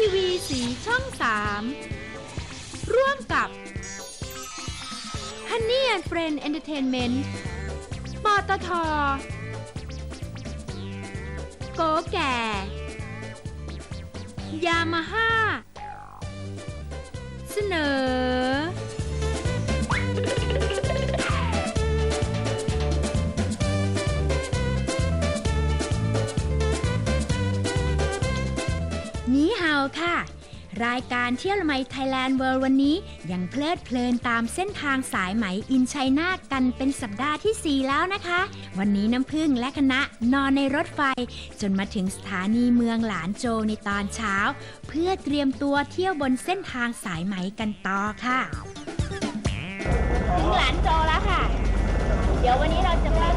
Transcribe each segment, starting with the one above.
ทีวีสีช่อง 3 ร่วมกับ Honey and Friend Entertainment ปตทโกแก่ ยามาฮ่า เสนอ ค่ะ รายการเที่ยวไมไทยแลนด์เวิลด์วันนี้ยังเพลิดเพลินตามเส้นทางสายไหมอินชัยนาทกันเป็นสัปดาห์ที่ 4 แล้วนะคะ วันนี้น้ำพึ่งและคณะนอนในรถไฟ จนมาถึงสถานีเมืองหลานโจในตอนเช้า เพื่อเตรียมตัวเที่ยวบนเส้นทางสายไหมกันต่อค่ะถึงหลานโจแล้วค่ะ เดี๋ยววันนี้เราจะมา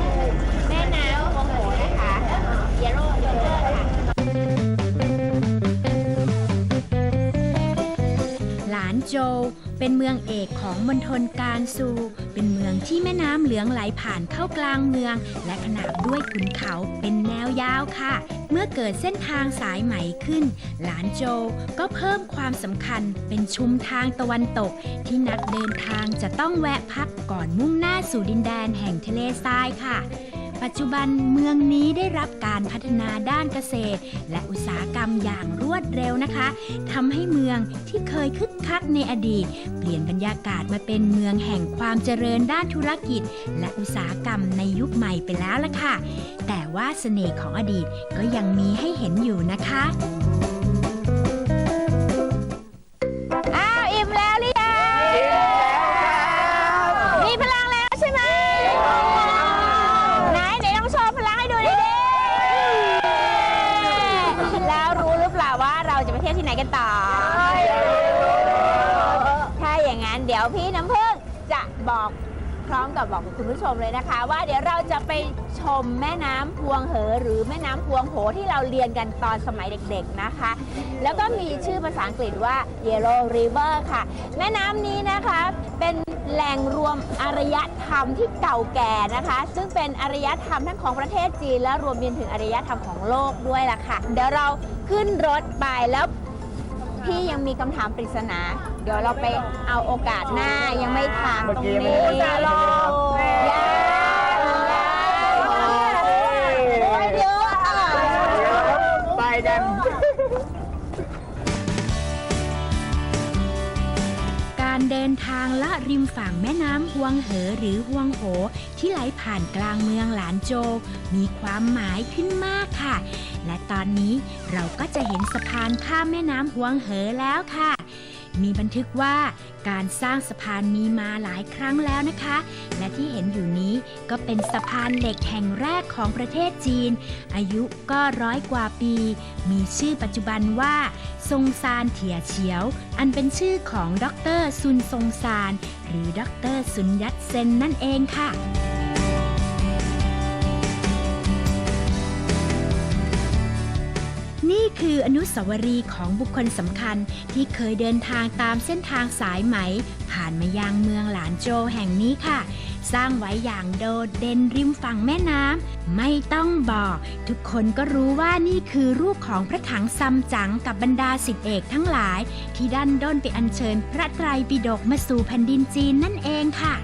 านโจวเป็นเมืองเอกของมณฑลการซู เป็นเมืองที่แม่น้ำเหลืองไหลผ่านเข้ากลางเมือง และขนาบด้วยขุนเขาเป็นแนวยาวค่ะ เมื่อเกิดเส้นทางสายไหม่ขึ้น หลานโจวก็เพิ่มความสำคัญเป็นชุมทางตะวันตก ที่นักเดินทางจะต้องแวะพักก่อนมุ่งหน้าสู่ดินแดนแห่งทะเลทรายค่ะ ปัจจุบันเมืองนี้ได้รับการพัฒนาด้านเกษตร และอุตสาหกรรมอย่างรวดเร็วนะคะทำให้เมืองที่เคยคึกคักในอดีต เปลี่ยนบรรยากาศมาเป็นเมืองแห่งความเจริญด้านธุรกิจ และอุตสาหกรรมในยุคใหม่ไปแล้วล่ะค่ะ แต่ว่าเสน่ห์ของอดีตก็ยังมีให้เห็นอยู่นะคะ ร้อมกับบอกกับคุณผู้ชมเลยนะคะ ว่าเดี๋ยวเราจะไปชมแม่น้ำพวงเหอหรือแม่น้ำพวงโหที่เราเรียนกันตอนสมัยเด็กๆนะคะ แล้วก็มีชื่อภาษาอังกฤษว่า Yellow River ค่ะ แม่น้ำนี้นะคะเป็นแหล่งรวมอารยธรรมที่เก่าแก่นะคะ ซึ่งเป็นอารยธรรมทั้งของประเทศจีนและรวมไปถึงอารยธรรมของโลกด้วยล่ะค่ะ เดี๋ยวเราขึ้นรถไปแล้ว พี่ยังมีคำถามปริศนา เดี๋ยวเราไปเอาโอกาสหน้ายังไม่ถามตรงนี้อย่ารออย่าโอ้ยเยอะไปกัน การเดินทางละริมฝั่งแม่น้ำฮวงเหอหรือฮวงโห ที่ไหลผ่านกลางเมืองหลานโจ มีความหมายขึ้นมากค่ะ และตอนนี้เราก็จะเห็นสะพานข้ามแม่น้ำฮวงเหอแล้วค่ะ มีบันทึกว่าการสร้างสะพานมีมาหลายครั้งแล้วนะคะ และที่เห็นอยู่นี้ก็เป็นสะพานเหล็กแห่งแรกของประเทศจีน อายุก็ร้อยกว่าปี มีชื่อปัจจุบันว่า ทรงซานเถียเฉียว อันเป็นชื่อของดรซุนทรงซาน หรือดรซุนยัตเซนนั่นเองค่ะ คืออนุสาวรีย์ของบุคคลสำคัญที่เคยเดินทางตามเส้นทางสายไหม ผ่านมายังเมืองหลานโจแห่งนี้ค่ะ สร้างไว้อย่างโดดเด่นริมฝั่งแม่น้ำไม่ต้องบอก ทุกคนก็รู้ว่านี่คือรูปของพระถังซัมจั๋งกับบรรดาสิทธิเอกทั้งหลาย ที่ดันด้นไปอัญเชิญพระไตรปิฎกมาสู่แผ่นดินจีนนั่นเองค่ะ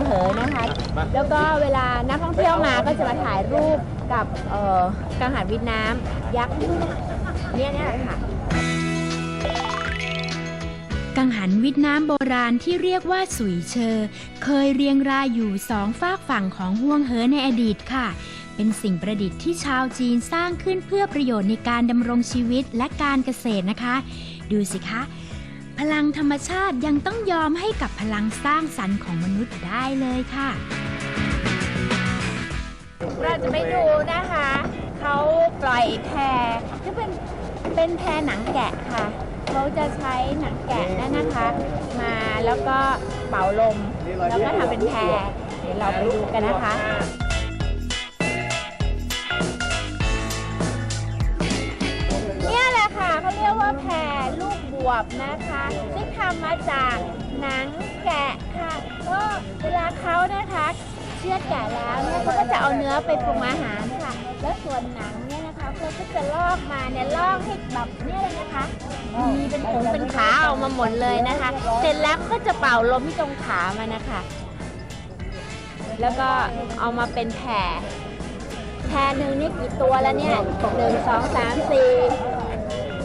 มน้ำพวงเหอนะคะ แล้วก็เวลานักท่องเที่ยวมาก็จะมาถ่ายรูปกับกังหันวินน้ำยักษ์เนี่ยนี่แหละค่ะกังหันวิทย์น้ำโบราณที่เรียกว่าสุยเชอ เคยเรียงรายอยู่สองฝากฝั่งของห่วงเหอในอดีตค่ะ เป็นสิ่งประดิษฐ์ที่ชาวจีนสร้างขึ้นเพื่อประโยชน์ในการดำรงชีวิตและการเกษตรนะคะ ดูสิคะ พลังธรรมชาติยังต้องยอมให้กับพลังสร้างสรรค์ของมนุษย์ได้เลยค่ะ เราจะไปดูนะคะ เขาปล่อยแพที่เป็นเป็นแพหนังแกะค่ะ เขาจะใช้หนังแกะนั่นนะคะ มาแล้วก็เป่าลม แล้วก็ทำเป็นแพรเดี๋ยวเราไปดูกันนะคะ ลูกบนะคะ ซึ่งทำมาจากหนังแกะค่ะก็เวลาเขานะคะเชือดแกะแล้วเนี่ยเขาก็จะเอาเนื้อไปปรุงอาหารค่ะ แล้วส่วนหนังเนี่ยนะคะเขาก็จะลอกมาเนี่ยลอกให้แบบเนี่ยเลยนะคะ มีเป็นผงเป็นขาออกมาหมดเลยนะคะ เสร็จแล้วก็จะเป่าลมที่ตรงขามันะคะ แล้วก็เอามาเป็นแผ่แผ่หนึ่งนี่กี่ตัวแล้วเนี่ยหนึ่งสองสามสี่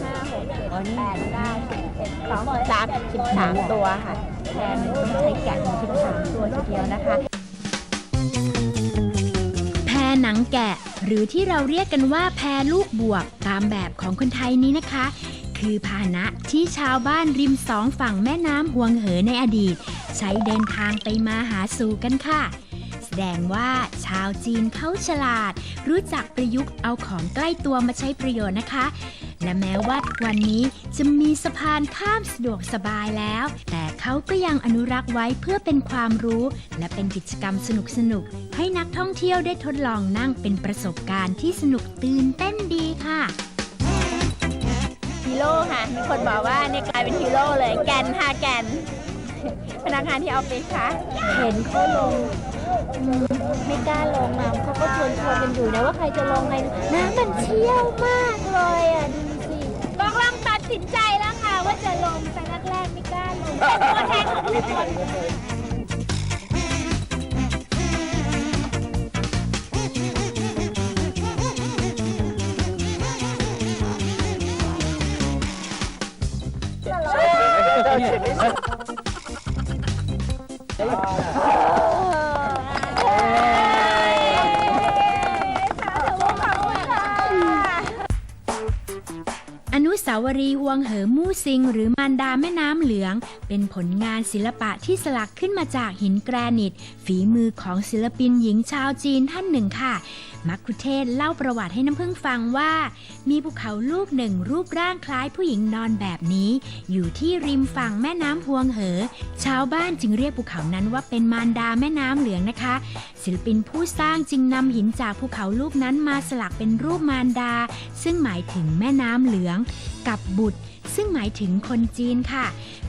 ห้าหกเจ็ดแปดเก้าสิบ สองสามสิบสามตัวค่ะแผ่หนึ่งต้องใช้แกะถึงสิบสามตัวทีเดียวนะคะแพรหนังแกะ หรือที่เราเรียกกันว่าแพรลูกบวบตามแบบของคนไทยนี้นะคะ คือพาหนะที่ชาวบ้านริมสองฝั่งแม่น้ำหวงเหอในอดีต ใช้เดินทางไปมาหาสู่กันค่ะแสดงว่าชาวจีนเขาฉลาด รู้จักประยุกต์เอาของใกล้ตัวมาใช้ประโยชน์นะคะ และแม้ว่าวันนี้จะมีสะพานข้ามสะดวกสบายแล้ว แต่เขาก็ยังอนุรักษ์ไว้เพื่อเป็นความรู้ และเป็นกิจกรรมสนุกๆให้นักท่องเที่ยวได้ทดลองนั่งเป็นประสบการณ์ที่สนุกตื่นเต้นดีค่ะฮีโร่ค่ะ มีคนบอกว่าเนี่ยกลายเป็นฮีโร่เลยแกนค่ะแกนพนักงานที่ออฟฟิศคะเห็นเขาลงอืม ไม่กล้าลงอะเขาก็ชวนชวนกันอยู่นะว่าใครจะลงไงน้ำมันเชี่ยวมากเลยอะดูสิตกลงตัดสินใจแล้วค่ะ ว่าจะลงแต่แรกๆไม่กล้าลงเป็นตัวแทนของทุกคนอนุสาวรีย์ฮวงเหอมู่ซิง หรือมารดาแม่น้ำเหลือง เป็นผลงานศิลปะที่สลักขึ้นมาจากหินแกรนิต ฝีมือของศิลปินหญิงชาวจีนท่านหนึ่งค่ะ มักคุเทศเล่าประวัติให้น้ำพึ่งฟังว่า มีภูเขาลูกหนึ่งรูปร่างคล้ายผู้หญิงนอนแบบนี้ อยู่ที่ริมฝั่งแม่น้ำฮวงเหอ ชาวบ้านจึงเรียกภูเขานั้นว่าเป็นมารดาแม่น้ำเหลืองนะคะ ศิลปินผู้สร้างจึงนำหินจากภูเขาลูกนั้นมาสลักเป็นรูปมารดา ซึ่งหมายถึงแม่น้ำเหลือง กับบุตร ซึ่งหมายถึงคนจีนค่ะ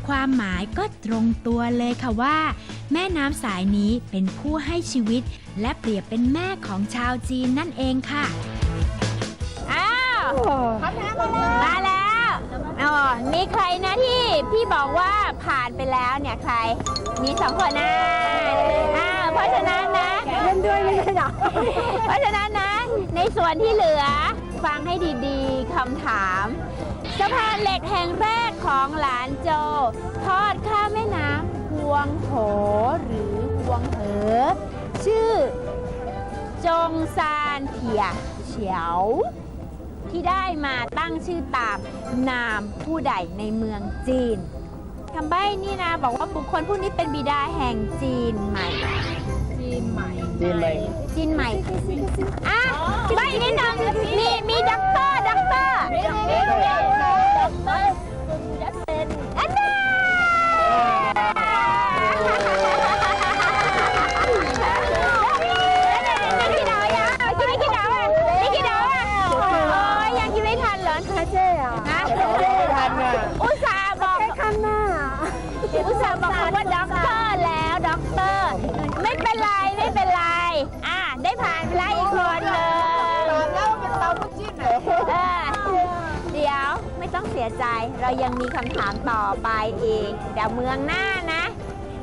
ความหมายก็ตรงตัวเลยค่ะว่า แม่น้ำสายนี้เป็นผู้ให้ชีวิต และเปรียบเป็นแม่ของชาวจีนนั่นเองค่ะ อ้าวมาแล้วอ๋อมีใครนะที่พี่บอกว่าผ่านไปแล้วเนี่ยใคร มีสองคนนะอ้าวเพราะฉะนั้นนะเล่นด้วยไม่ใช่หรอเพราะฉะนั้นนะในส่วนที่เหลือ ฟังให้ดีๆคำถามสะพานเหล็กแห่งแรกของหลานโจ ทอดข้ามแม่น้ำพวงโหหรือพวงเหอ ชื่อ จงซานเถียเฉียว ที่ได้มาตั้งชื่อตามนามผู้ใดในเมืองจีนคำใบ้นี่นะ บอกว่าบุคคลผู้นี้เป็นบิดาแห่งจีนใหม่ จีนใหม่ จีนใหม่จีนใหม่อะใบ้นิดนึงมี ไม่ต้องเสียใจ เรายังมีคำถามต่อไปอีกเดี๋ยวเมืองหน้านะ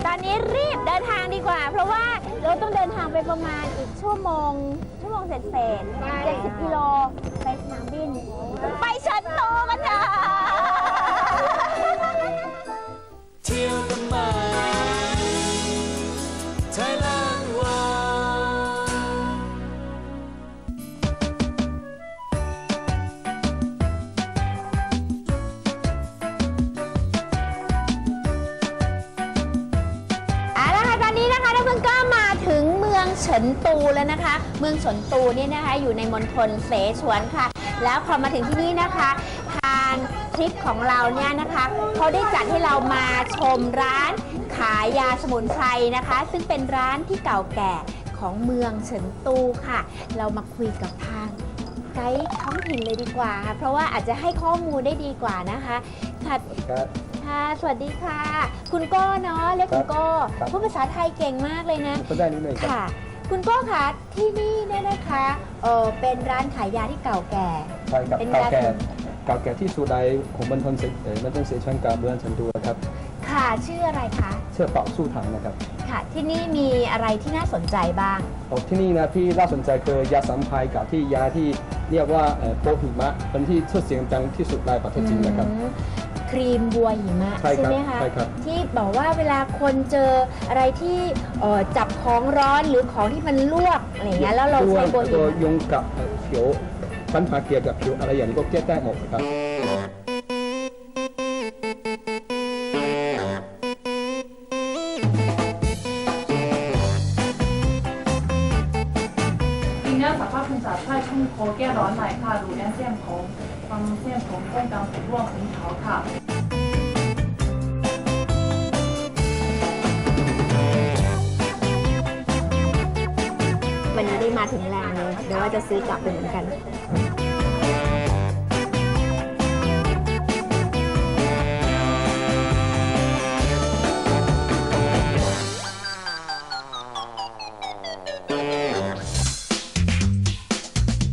ตอนนี้รีบเดินทางดีกว่า เพราะว่าเราต้องเดินทางไปประมาณอีกชั่วโมง ชั่วโมงเศษเศษเจ็ดสิบกิโลไปสนามบิน ไปเฉินโต นตูแล้วนะคะ เมืองเฉินตูเนี่ยนะคะอยู่ในมณฑลเสฉวนค่ะ แล้วพอมาถึงที่นี่นะคะ ทางทริปของเราเนี่ยนะคะเขาได้จัดให้เรามาชมร้านขายยาสมุนไพรนะคะ ซึ่งเป็นร้านที่เก่าแก่ของเมืองเฉินตูค่ะ เรามาคุยกับทางไกด์ท้องถิ่นเลยดีกว่าค่ะเพราะว่าอาจจะให้ข้อมูลได้ดีกว่านะคะค่ะครับ ค่ะ สวัสดีค่ะ คุณโก้เนาะเรียกคุณโก้ครับ พูดภาษาไทยเก่งมากเลยนะ ก็ได้นิดหนึ่งครับ ค่ะ คุณโก้คะที่นี่เนี่ยนะคะเออเป็นร้านขายยาที่เก่าแก่ ใช่ครับเป็นเก่าแก่ยาสมุนเก่าแก่ที่สุดในของมณฑลเสเอ่อมณฑลเสฉวนกลางเมืองเฉินตูนะครับค่ะชื่ออะไรคะเชื่อเป่าสู้ถังนะครับค่ะ ที่นี่มีอะไรที่น่าสนใจบ้างโอ้ที่นี่นะที่น่าสนใจคือยาสัมภัยกับที่ยาที่เรียกว่าเอ่อโปหิมะเป็นที่ชื่อเสียงดังที่สุดในประเทศจีนนะครับ อืมค รีมบัวหิมะใช่ครับไหมคะใช่ครับ ที่บอกว่าเวลาคนเจออะไรที่เอ่อจับของร้อนหรือของที่มันลวกอะไรอย่างเงี้ยแล้วเราตัวใช้บัวหิตัวมะยุงกับเอ่อผิวปัญหาเกี่ยวกับผิวอะไรอย่างนี้ก็แก้ได้หมดครับจริงๆสภาพคุณจัดไส้ชุ่มโคแก้ร้อนหน่อย เลยเดี๋ยวว่าจะซื้อกลับไปเหมือนกัน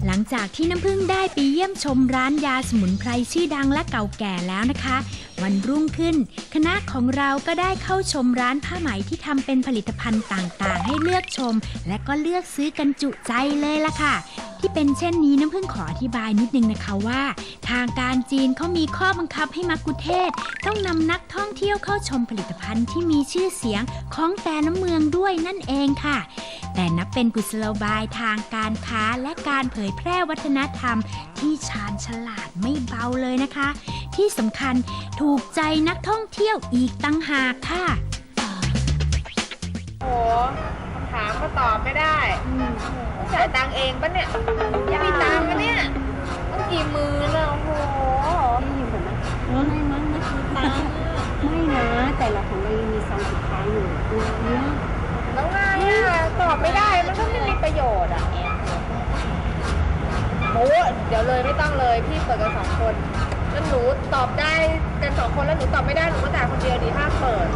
หลังจากที่น้ำพึ่งได้ไปเยี่ยมชมร้านยาสมุนไพรชื่อดังและเก่าแก่แล้วนะคะ วันรุ่งขึ้น คณะของเราก็ได้เข้าชมร้านผ้าไหมที่ทำเป็นผลิตภัณฑ์ต่างๆ ให้เลือกชม และก็เลือกซื้อกันจุใจเลยล่ะค่ะ ที่เป็นเช่นนี้น้ำพึ่งขออธิบายนิดนึงนะคะว่า ทางการจีนเขามีข้อบังคับให้มักกุเทศ ต้องนำนักท่องเที่ยวเข้าชมผลิตภัณฑ์ที่มีชื่อเสียงของแต่ละเมืองด้วยนั่นเองค่ะ แต่นับเป็นกุศโลบายทางการค้าและการเผยแพร่วัฒนธรรม ที่ชาญฉลาดไม่เบาเลยนะคะ ที่สำคัญถูกใจนักท่องเที่ยวอีกตั้งหากค่ะโอ้คำถามก็ตอบไม่ได้จ่ายตังค์เองปะเนี่ยไม่มีตังค์ปะเนี่ยต้องกี่หมื่นอะโอ้โหไม่มั้งนะคิดตามไม่นะแต่ละของเรายังมีซองสุดท้ายอยู่นี่ยแล้วไง อะตอบไม่ได้มันก็ไม่มีประโยชน์อะโอ้เดี๋ยวเลยไม่ต้องเลยพี่เปิดกันสองคนแล้วหนูตอบได้กันสองคนแล้วหนูตอบไม่ได้หนูก็จ่ายคนเดียวดีห้ามเปิด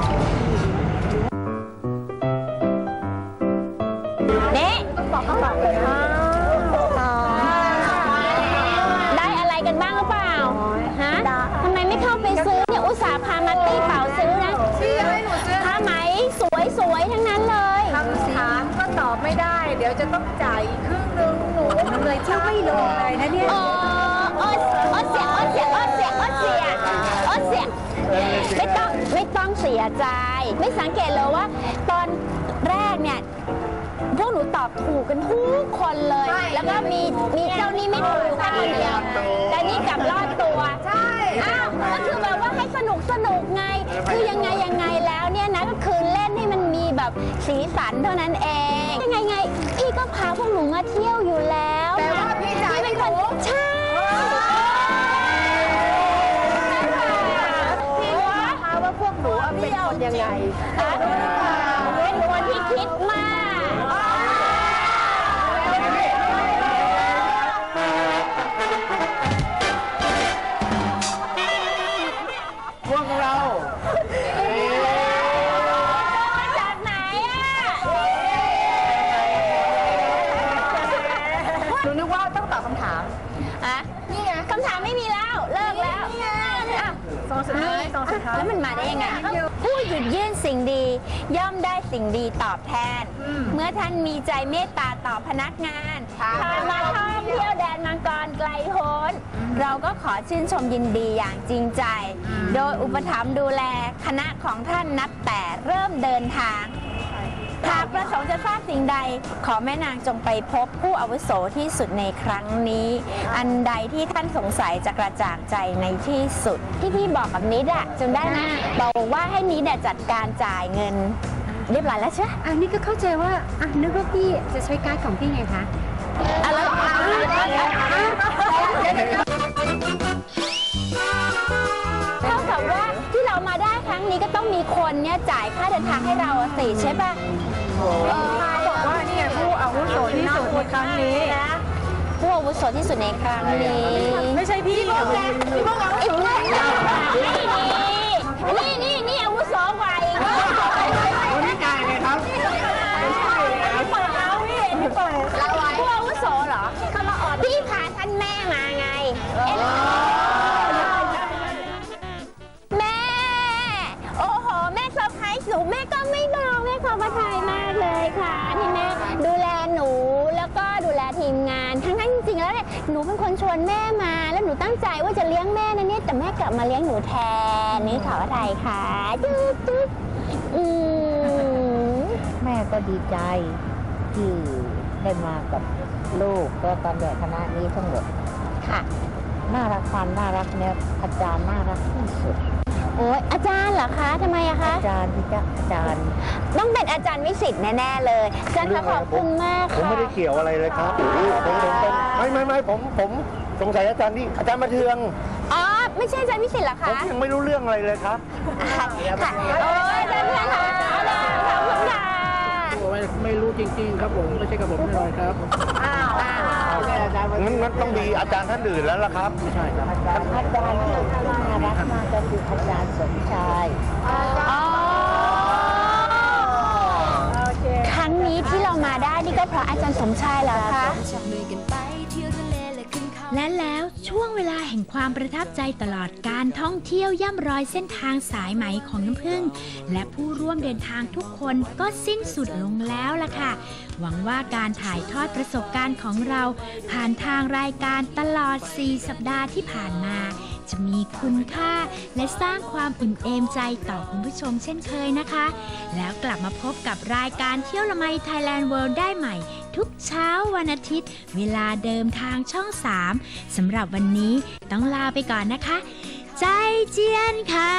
เน่ต้องบอกก็บอกเลย เลยเที่ยวไม่ลงเลยนะเนี่ย โอ้โอ้โอ้เสียโอ้เสียโอ้เสียโอ้เสียโอ้เสีย ไม่ต้องไม่ต้องเสียใจ ไม่สังเกตเลยว่า ตอนแรกเนี่ยพวกหนูตอบถูกกันทุกคนเลย แล้วก็มีมีเจ้านี่ไม่ถูกแค่คนเดียวแต่นี่กลับรอดตัว ใช่อ้าวก็คือแบบว่าให้สนุกสนุกไง คือยังไงยังไงแล้วเนี่ยนะก็คือเล่นให้มันมีแบบสีสันเท่านั้นเอง ยังไงไงพี่ก็พาพวกหนูมาเที่ยวอยู่แล้ว แต่ว่าพี่จ่ แล้วมันมาได้ยังไง ผู้หยิบยื่นสิ่งดี ย่อมได้สิ่งดีตอบแทน เมื่อท่านมีใจเมตตาต่อพนักงานพามาท่องเที่ยวแดนมังกรไกลโพ้นเราก็ขอชื่นชมยินดีอย่างจริงใจ โดยอุปถัมภ์ดูแลคณะของท่านนับแต่เริ่มเดินทาง หากประสงค์จะทราบสิ่งใด ขอแม่นางจงไปพบผู้อาวุโสที่สุดในครั้งนี้ อันใดที่ท่านสงสัยจะกระจ่างใจในที่สุด ที่พี่บอกกับนิดอะจำได้ไหมบอกว่าให้นิดอะจัดการจ่ายเงิน เรียบร้อยแล้วใช่ไหมอันนี้ก็เข้าใจว่าอะนึกว่าพี่จะใช้การ์ดของพี่ไงคะอะไร นี้ก็ต้องมีคนเนี่ยจ่ายค่าเดินทางให้เราอะสิใช่ปะเออบอกว่าเนี่ยผู้อาวุโสที่สุดในครั้งนี้ ผู้อาวุโสที่สุดในครั้งนี้ ลับมาเลี้ยงหนูแทนนี่ขอประทายค่ะจุ๊บจุ๊บอืมแม่ก็ดีใจที่ได้มากับลูกและตอนแบบคณะนี้ทั้งหมดค่ะ น่ารักความน่ารักเนี่ยอาจารย์น่ารักที่สุด โอ้ยอาจารย์เหรอคะทำไมอะคะ อาจารย์ที่จะอาจารย์ ต้องเป็นอาจารย์วิสิตแน่ๆเลยอาจารย์คะขอบคุณมากผมค่ะ ไม่ได้เกี่ยวอะไรเลยครับผมผมผมไม่ไม่ไม่ผมผมสงสัยอาจารย์นี่อาจารย์มาเทืองอ๋อ ไม่ใช่อาจารย์วิสิตเหรอผมคะยังไม่รู้เรื่องอะไรเลยครับ ค่ะค่ะโอ้ยอาจารย์เพื่อนค่ะขอบคุณค่ะไม่ไม่รู้จริง ๆ ครับผม ไม่ใช่กับผมแน่นอนครับ อ้าวอ้าวงั้นงั้นต้องมีอาจารย์ท่านอื่นแล้วล่ะครับ ไม่ใช่ครับ อาจารย์ที่น่ารักมากก็คืออาจารย์สมชาย อ๋อครั้งนี้ที่เรามาได้นี่ก็เพราะอาจารย์สมชายเหรอคะ และแล้วช่วงเวลาแห่งความประทับใจตลอดการท่องเที่ยวย่ำรอยเส้นทางสายไหมของน้ำผึ้งและผู้ร่วมเดินทางทุกคนก็สิ้นสุดลงแล้วล่ะค่ะ หวังว่าการถ่ายทอดประสบการณ์ของเรา ผ่านทางรายการตลอด 4 สัปดาห์ที่ผ่านมา จะมีคุณค่าและสร้างความอิ่มเอมใจต่อคุณผู้ชมเช่นเคยนะคะ แล้วกลับมาพบกับรายการเที่ยวละไมไทยแลนด์เวิลด์ได้ใหม่ ทุกเช้าวันอาทิตย์ เวลาเดิมทางช่อง 3สำหรับวันนี้ต้องลาไปก่อนนะคะ ใจเจียนค่ะ